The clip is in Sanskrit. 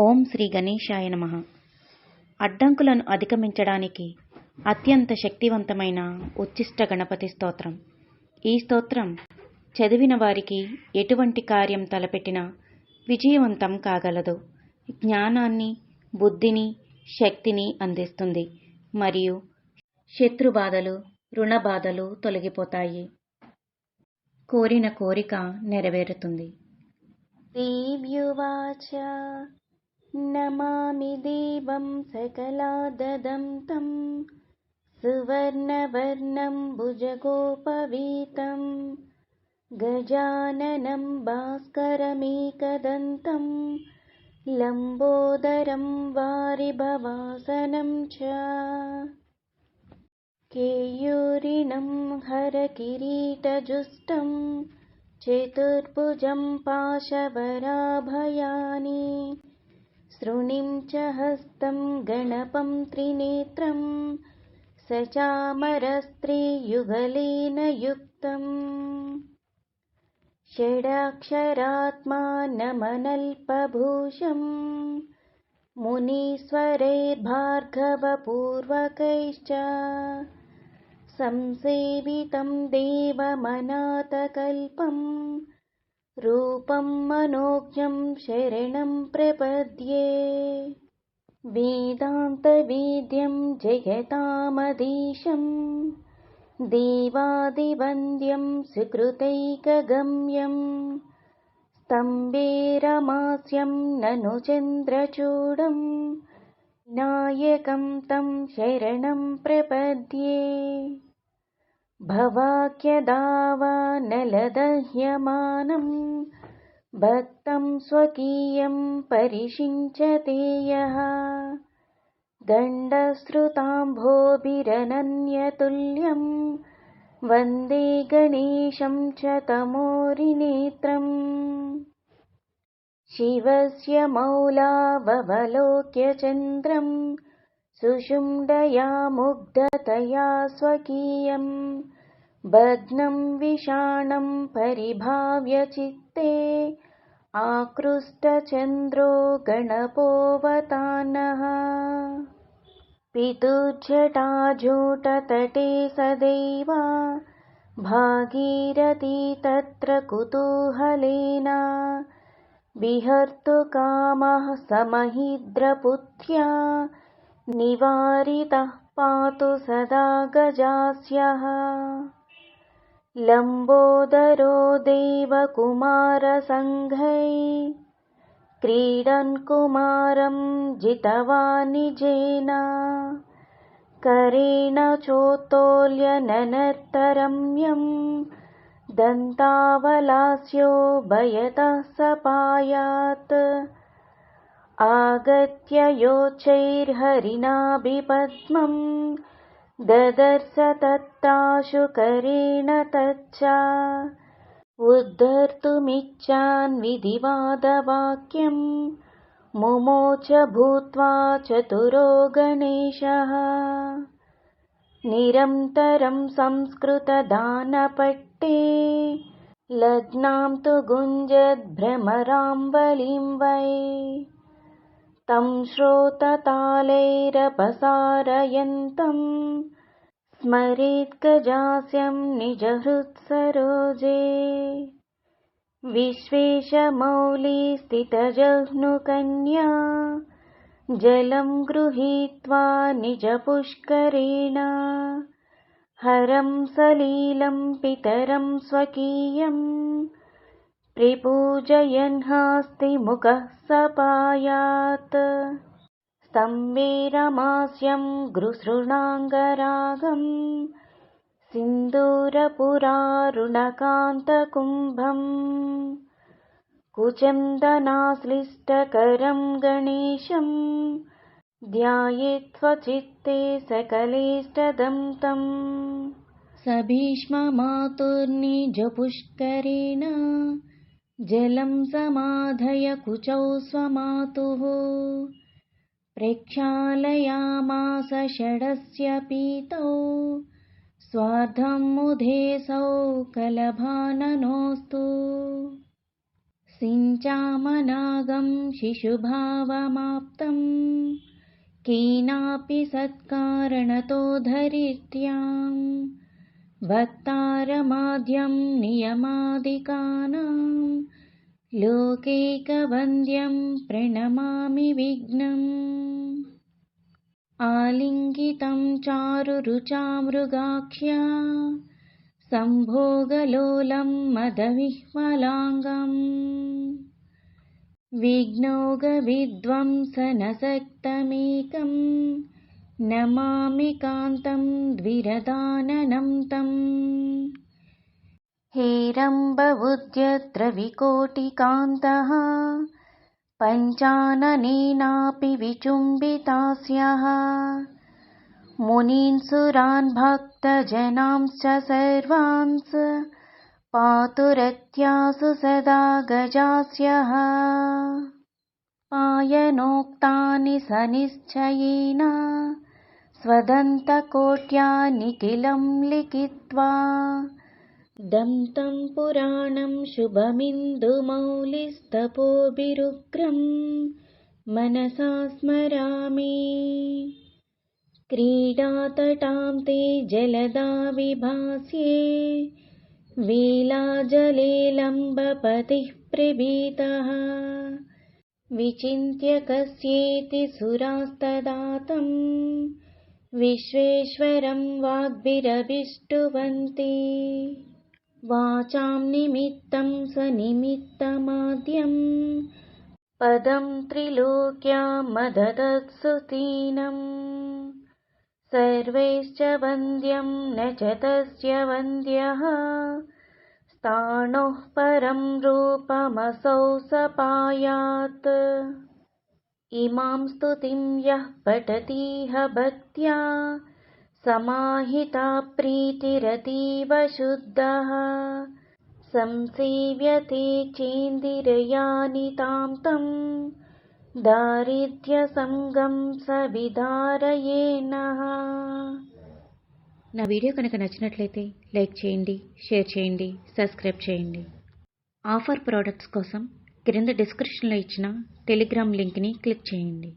ఓం శ్రీ గణేశాయ నమ. అడ్డంకులను అధిగమించడానికి అత్యంత శక్తివంతమైన ఉచ్చిష్ట గణపతి స్తోత్రం. ఈ స్తోత్రం చదివిన వారికి ఎటువంటి కార్యం తలపెట్టినా విజయవంతం కాగలదు. జ్ఞానాన్ని బుద్ధిని శక్తిని అందిస్తుంది. మరియు శత్రుబాధలు రుణ బాధలు తొలగిపోతాయి. కోరిన కోరిక నెరవేరుతుంది. దేవ్యువాచ नमामि देवं सकलाददं तं सुवर्णवर्णं भुजगोपवीतं गजाननं भास्करमेकदन्तं लम्बोदरं वारिभवासनं च केयूरिणं हरकिरीटजुष्टम् चतुर्भुजं पाशवराभयानि सृणिं च हस्तं गणपं त्रिनेत्रं सचामरस्त्रियुगलेन युक्तम् षडाक्षरात्मानमनल्पभूषम् मुनीश्वरैर्भार्गवपूर्वकैश्च संसेवितं देवमनाथकल्पं रूपं मनोज्ञं शरणं प्रपद्ये। वेदान्तवेद्यं जयतामधीशं देवादिवन्द्यं सुकृतैकगम्यं स्तम्भे रमास्यं ननु चन्द्रचूडं नायकं तं शरणं प्रपद्ये भवाक्यदावानलदह्यमानं भक्तं स्वकीयं परिषिञ्चते यः दण्डश्रुताम्भोभिरनन्यतुल्यं वन्दे गणेशं च तमोरिनेत्रम्। शिवस्य मौलावलोक्य चन्द्रं सुषुम्डया मुग्धतया स्वकीयं भग्नं विषाणं परिभाव्य चित्ते आकृष्टचन्द्रो गणपोऽवतान्नः पितुर्जटाजूटतटे सदैव भागीरथी तत्र कुतूहलेन। बिहर्तुकामः समहिद्रपुत्र्या निवारितः पातु सदा गजास्यः लम्बोदरो देवकुमारसङ्घै क्रीडन् कुमारं जितवान् निजेन। करेण चोत्तोल्यननर्तरम्यम् दन्तावलास्यो भयतः सपायात्। आगत्य योच्चैर्हरिणाभिपद्मं ददर्श तत्ताशुकरेण तच्च। उद्धर्तुमिच्छान् विधिवादवाक्यं मुमोच भूत्वा चतुरो गणेशः निरन्तरं संस्कृतदानपट्टे लग्नां तु गुञ्जद्भ्रमराम्बलिं वै तं श्रोततालैरपसारयन्तं स्मरेद्गजास्यं निजहृत्सरोजे। विश्वेशमौलिस्थितजह्नुकन्या जलं गृहीत्वा निजपुष्करेण। हरं सलीलं पितरं स्वकीयं प्रिपूजयन्हास्तिमुखः सपायात्। स्तम्भे रमास्यं गृसृणाङ्गरागं सिन्दूरपुरारुणकान्तकुम्भम्। कुचन्दनाश्लिष्टकरं गणेशं ध्यायेत्स्वचित्ते सकलेष्टदं तम् स भीष्ममातुर्निजपुष्करेण जलं समाधय कुचौ स्वमातुः। प्रक्षालयामास षडस्य पीतौ। स्वार्धं मुधेऽसौ कलभाननोऽस्तु सिञ्चामनागं शिशुभावमाप्तं केनापि सत्कारणतो धरित्र्याम् भक्तारमाद्यं नियमादिकानां लोकैकवन्द्यं प्रणमामि विघ्नम् आलिङ्गितं चारुरुचा मृगाख्या सम्भोगलोलं मदविह्वलाङ्गम्। विघ्नौघविध्वंसनसक्तमेकं नमामि कान्तं द्विरदाननं तम् हेरम्बवुद्यत्र विकोटिकान्तः पञ्चाननेनापि विचुम्बितास्यः। मुनीन् सुरान् भक्तजनांश्च सर्वांस् पातुरत्यासु सदा गजास्यः। पायनोक्तानि सनिश्चयेन निखिलं लिखित्वा दन्तं पुराणं शुभमिन्दुमौलिस्तपोभिरुग्रं मनसा स्मरामि। क्रीडातटां ते जलदा विभास्ये वेलाजले लम्बपतिः प्रभीतः। विचिन्त्य कस्येति सुरास्तदा तं विश्वेश्वरं वाग्भिरभिष्टुवन्ति। वाचां निमित्तं स्वनिमित्तमाद्यम् पदं त्रिलोक्यामददत्सुतीनम् सर्वैश्च वन्द्यं न च तस्य वन्द्यः। स्थाणुः परं रूपमसौ सपायात् इमां स्तुतिं यः पठतीह भक्त्या समाहिता प्रीतिरतीव शुद्धः संसेव्यते चेन्दिरयानितां तं దారిద్ర్యసంగం సవిదారయేనః నా వీడియో కనుక నచ్చినట్లయితే లైక్ చేయండి షేర్ చేయండి సబ్స్క్రైబ్ చేయండి ఆఫర్ ప్రోడక్ట్స్ కోసం క్రింద డిస్క్రిప్షన్లో ఇచ్చిన టెలిగ్రామ్ లింక్ని క్లిక్ చేయండి.